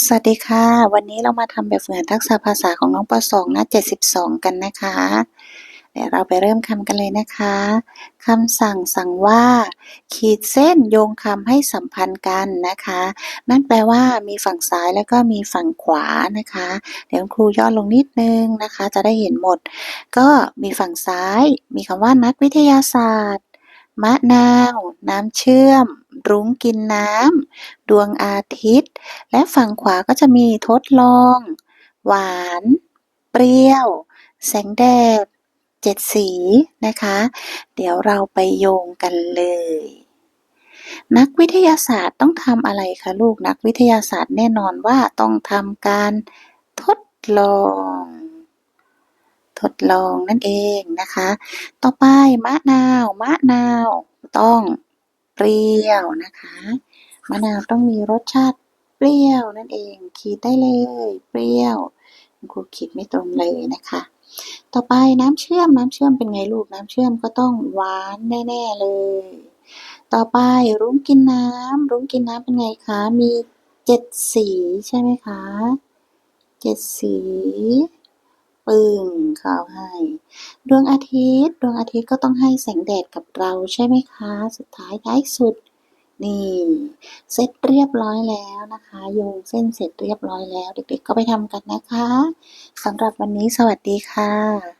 สวัสดีค่ะ วันนี้เรามาทำแบบฝึกหัดทักษะภาษาของน้องป .2 หน้า72 กันนะคะ เดี๋ยวเราไปเริ่มคำกันเลยนะคะคำสั่งสั่งว่า ขีดเส้นโยงคำให้สัมพันธ์กันนะคะ นั่นแปลว่ามีฝั่งซ้ายแล้วก็มีฝั่งขวานะคะ เดี๋ยวครูย่อลงนิดนึงนะคะ จะได้เห็นหมด ก็มีฝั่งซ้าย มีคำว่านักวิทยาศาสตร์ มะนาว น้ำเชื่อม รุ้งกินน้ำ ดวงอาทิตย์ และฝั่งขวาก็จะมีทดลอง หวาน เปรี้ยว แสงแดดเจ็ดสีนะคะ เดี๋ยวเราไปโยงกันเลย นักวิทยาศาสตร์ต้องทำอะไรคะลูกนักวิทยาศาสตร์แน่นอนว่าต้องทำการทดลอง ทดลองนั่นเองนะคะ ต่อไปมะนาว มะนาวต้อง รี้ยวนะคะ มะนาวต้องมีรสชาติเปรี้ยวนั่นเอง ขีดได้เลย เปรี้ยวครูขีดไม่ตรงเลยนะคะ ต่อไปน้ำเชื่อมน้ำเชื่อมเป็นไงลูกน้ำเชื่อมก็ต้องหวานแน่ๆเลย ต่อไปรุ้งกินน้ำรุ้งกินน้ำเป็นไงคะ มีเจ็ดสีใช่ไหมคะเจ็ดสี ปึ้งเขาให้ ดวงอาทิตย์ ดวงอาทิตย์ก็ต้องให้แสงแดดกับเราใช่ไหมคะ สุดท้ายท้ายสุด นี่เสร็จเรียบร้อยแล้วนะคะโยงเส้นเสร็จเรียบร้อยแล้ว เด็กๆก็ไปทำกันนะคะสำหรับวันนี้สวัสดีค่ะ